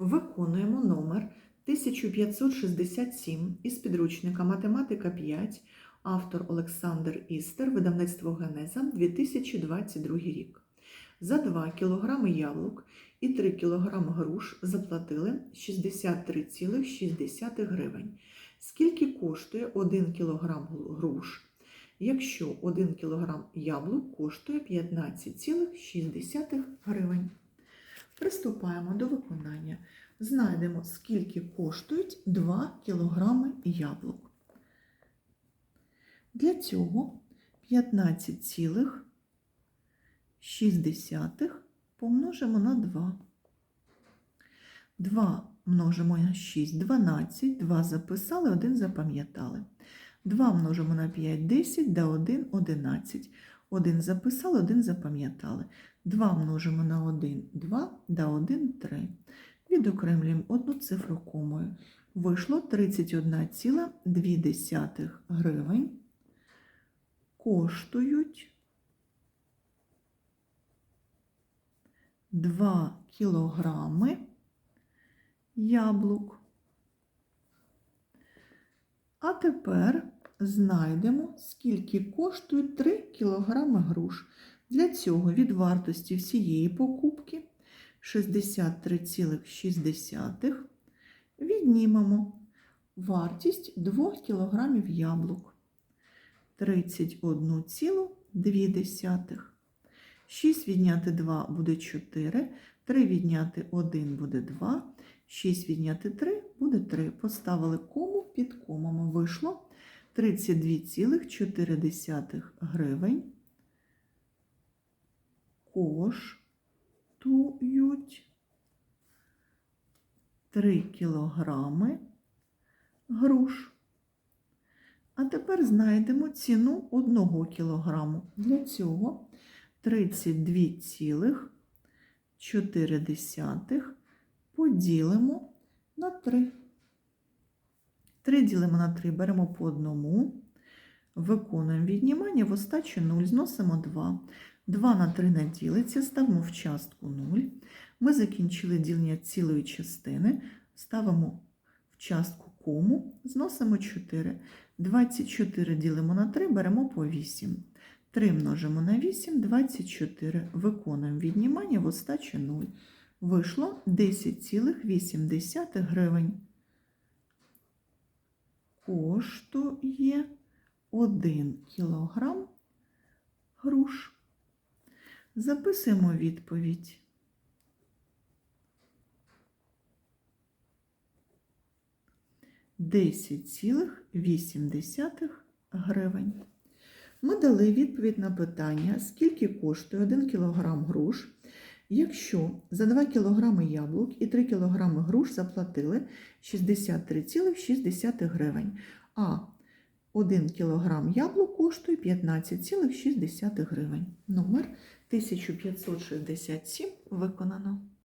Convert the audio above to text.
Виконуємо номер 1567 із підручника Математика 5, автор Олександр Істер, видавництво Генеза, 2022 рік. За 2 кг яблук і 3 кг груш заплатили 63,6 гривень. Скільки коштує 1 кг груш, якщо 1 кг яблук коштує 15,6 гривень? Приступаємо до виконання. Знайдемо, скільки коштують 2 кг яблук. Для цього 15,6 помножимо на 2. 2 множимо на 6, 12, 2 записали, 1 запам'ятали. 2 множимо на 5, 10, да 1, 11. 1 записали, 1 запам'ятали. 2 множимо на 1, 2, да 1, 3. Відокремлюємо одну цифру комою. Вийшло 31,2 гривень. Коштують 2 кілограми яблук. А тепер знайдемо, скільки коштують 3 кілограми груш. Для цього від вартості всієї покупки 63,6 віднімемо вартість 2 кг яблук 31,2. 6 відняти 2 буде 4, 3 відняти 1 буде 2, 6 відняти 3 буде 3. Поставили кому під комами. Вийшло 32,4 гривень. Коштують 3 кілограми груш. А тепер знайдемо ціну 1 кілограму. Для цього 32,4 поділимо на 3. 3 ділимо на 3, беремо по одному, виконуємо віднімання, в остачу 0, зносимо 2. 2 на 3 не ділиться, ставимо в частку 0. Ми закінчили ділення цілої частини, ставимо в частку кому, зносимо 4. 24 ділимо на 3, беремо по 8. 3 множимо на 8, 24. Виконуємо віднімання в остачі 0. Вийшло 10,8 гривень. Коштує 1 кілограм груш. Записуємо відповідь. Десять цілих вісім десятих гривень. Ми дали відповідь на питання, скільки коштує 1 кг груш, якщо за 2 кг яблук і 3 кг груш заплатили 63,6 гривень, а 1 кг яблук коштує 15,6 гривень. Номер 1567 виконано.